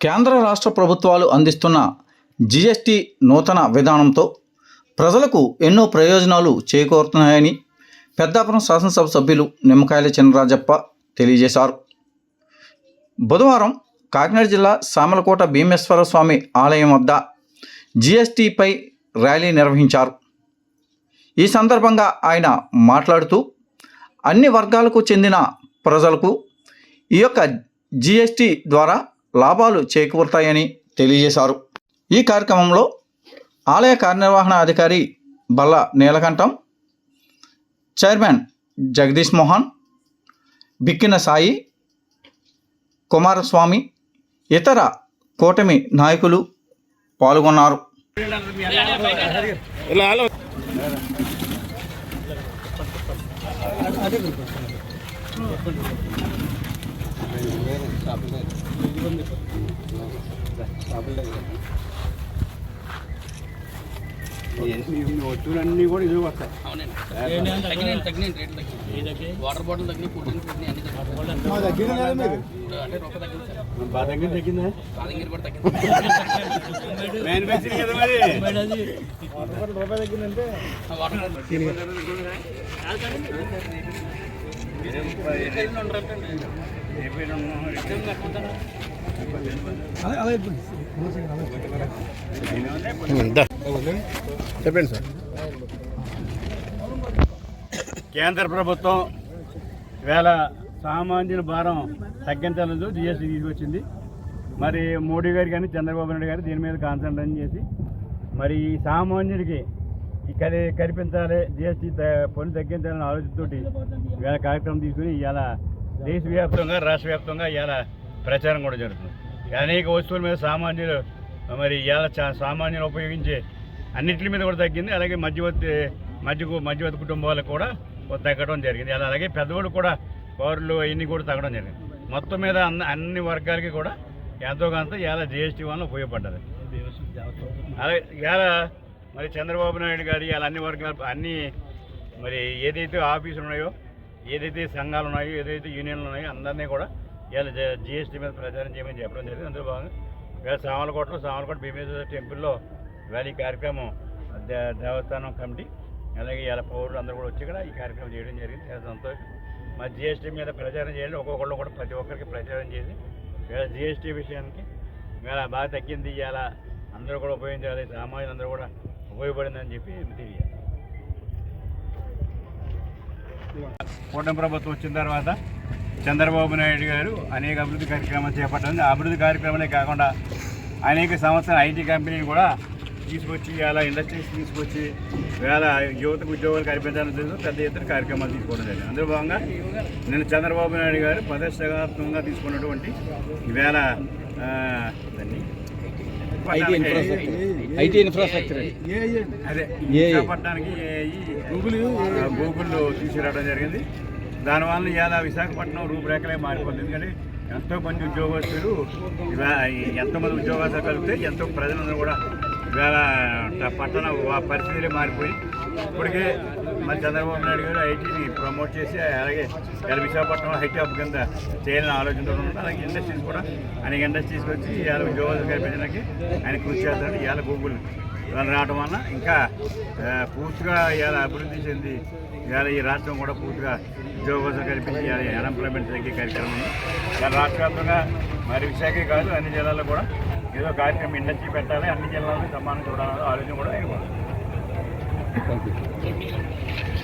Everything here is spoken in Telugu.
కేంద్ర రాష్ట్ర ప్రభుత్వాలు అందిస్తున్న జిఎస్టి నూతన విధానంతో ప్రజలకు ఎన్నో ప్రయోజనాలు చేకూరుతున్నాయని పెద్దాపురం శాసనసభ సభ్యులు నిమ్మకాయల చినరాజప్ప తెలియజేశారు. బుధవారం కాకినాడ జిల్లా సామలకోట భీమేశ్వర స్వామి ఆలయం వద్ద జిఎస్టిపై ర్యాలీ నిర్వహించారు. ఈ సందర్భంగా ఆయన మాట్లాడుతూ అన్ని వర్గాలకు చెందిన ప్రజలకు ఈ యొక్క జిఎస్టి ద్వారా లాభాలు చేకూరుతాయని తెలియజేశారు. ఈ కార్యక్రమంలో ఆలయ కార్యనిర్వహణ అధికారి బల్ల నీలకంఠం చైర్మన్ జగదీష్ మోహన్ బిక్కిన సాయి కుమారస్వామి ఇతర కూటమి నాయకులు పాల్గొన్నారు. వచ్చులన్నీ కూడా ఇది వస్తాయి వాటర్ బాటిల్ తగ్గినాయి కూల్ డ్రింక్స్ బాగా దగ్గర తగ్గిందా మ్యానుఫ్యాక్చరింగ్ కదా వాటర్ చెప్పండి సార్ కేంద్ర ప్రభుత్వం వేళ సామాన్యుల భారం తగ్గించాలని జిఎస్టీ తీసుకొచ్చింది. మరి మోడీ గారు కానీ చంద్రబాబు నాయుడు గారు దీని మీద కాన్సన్ట్రేషన్ చేసి మరి సామాన్యుడికి ఈ కనిపించాలి జిఎస్టీ పన్ను తగ్గించాలనే ఆలోచనతోటి ఇవాళ కార్యక్రమం తీసుకుని ఇవాళ దేశవ్యాప్తంగా రాష్ట్ర వ్యాప్తంగా ఇవాళ ప్రచారం కూడా జరుగుతుంది. అనేక వస్తువుల మీద సామాన్యులు మరి ఇవాళ చా- సామాన్యులు ఉపయోగించే అన్నింటి మీద కూడా తగ్గింది. అలాగే మధ్యవర్తి మధ్య మధ్యవర్తి కుటుంబాలకు కూడా తగ్గడం జరిగింది. అలా అలాగే పెద్దవాళ్ళు కూడా పౌరులు అవన్నీ కూడా తగ్గడం జరిగింది. మొత్తం మీద అన్ని అన్ని వర్గాలకి కూడా ఎంతో కొంత ఇవాళ జిఎస్టీ వల్ల ఉపయోగపడ్డది. అలాగే ఇవాళ మరి చంద్రబాబు నాయుడు గారు అలా అన్ని వర్గాలు అన్ని మరి ఏదైతే ఆఫీసులు ఉన్నాయో ఏదైతే సంఘాలు ఉన్నాయో ఏదైతే యూనియన్లు ఉన్నాయో అందరినీ కూడా ఇవాళ జిఎస్టీ మీద ప్రచారం చేయమని చెప్పడం జరిగింది. అందులో భాగంగా ఇవాళ సామలకోటలో సామలకోట భీమేశ్వర టెంపుల్లో ఇవాళ ఈ కార్యక్రమం దే- దేవస్థానం కమిటీ అలాగే ఇలా పౌరులు అందరూ కూడా వచ్చి ఇక్కడ ఈ కార్యక్రమం చేయడం జరిగింది. చాలా సంతోషం. మరి జిఎస్టీ మీద ప్రచారం చేయాలి. ఒక్కొక్కళ్ళు కూడా ప్రతి ఒక్కరికి ప్రచారం చేసి ఇవాళ జిఎస్టీ విషయానికి ఇవాళ బాగా తగ్గింది. ఇవాళ అందరూ కూడా ఉపయోగించాలి. సామాన్యులు అందరూ కూడా ఉపయోగపడిందని చెప్పి తెలియాలి కూటమి ప్రభుత్వం వచ్చిన తర్వాత చంద్రబాబు నాయుడు గారు అనేక అభివృద్ధి కార్యక్రమాలు చేపట్టింది అభివృద్ధి కార్యక్రమాలే కాకుండా అనేక సంవత్సరాల ఐటీ కంపెనీలు కూడా తీసుకొచ్చి ఇలా ఇండస్ట్రీస్ తీసుకొచ్చి వేళ యువతకు ఉద్యోగాలు కల్పించాలని తెలుసు పెద్ద ఎత్తున కార్యక్రమాలు తీసుకోవడం జరిగింది. అందులో భాగంగా నేను చంద్రబాబు నాయుడు గారు ప్రదర్శనాత్మకంగా తీసుకున్నటువంటి ఈవేళ ఆ, దాన్ని ఐటీ ఇన్ఫ్రాస్ట్రక్చర్ అదే? విశాఖపట్నానికి గూగుల్ గూగుల్ తీసుకురావడం జరిగింది. దానివల్ల ఇవాళ విశాఖపట్నం రూపురేఖలే మారిపోతుంది. ఎందుకంటే ఎంతో మంది ఉద్యోగస్తులు ఎంతోమంది ఉద్యోగాలు కలిపితే ఎంతో ప్రజలందరూ కూడా ఇవాళ పట్టణ పరిస్థితులే మారిపోయి. ఇప్పటికే మరి చంద్రబాబు నాయుడు గారు ఐటీని ప్రమోట్ చేసి అలాగే ఇవాళ విశాఖపట్నం హైటాప్ కింద చేయాలని ఆలోచనతో ఉన్నారు. అలాగే ఇండస్ట్రీస్ కూడా అనేక ఇండస్ట్రీస్ వచ్చి ఇవాళ ఉద్యోగాలు కల్పించడానికి ఆయన కృషి చేస్తాడు ఇవాళ గూగుల్ ఇవాళ రావడం వల్ల ఇంకా పూర్తిగా ఇవాళ అభివృద్ధి చెంది ఇవాళ ఈ రాష్ట్రం కూడా పూర్తిగా ఉద్యోగస్తులు కల్పించి ఇవాళ అన్ఎంప్లాయ్మెంట్ తగ్గే కార్యక్రమం ఉంది. ఇవాళ రాష్ట్రవ్యాప్తంగా మరి విశాఖే కాదు అన్ని జిల్లాల్లో కూడా ఏదో కార్యక్రమం ఇండస్ట్రీ పెట్టాలి అన్ని జిల్లాలను సమానం చూడాలని ఆలోచన కూడా ఆయన కూడా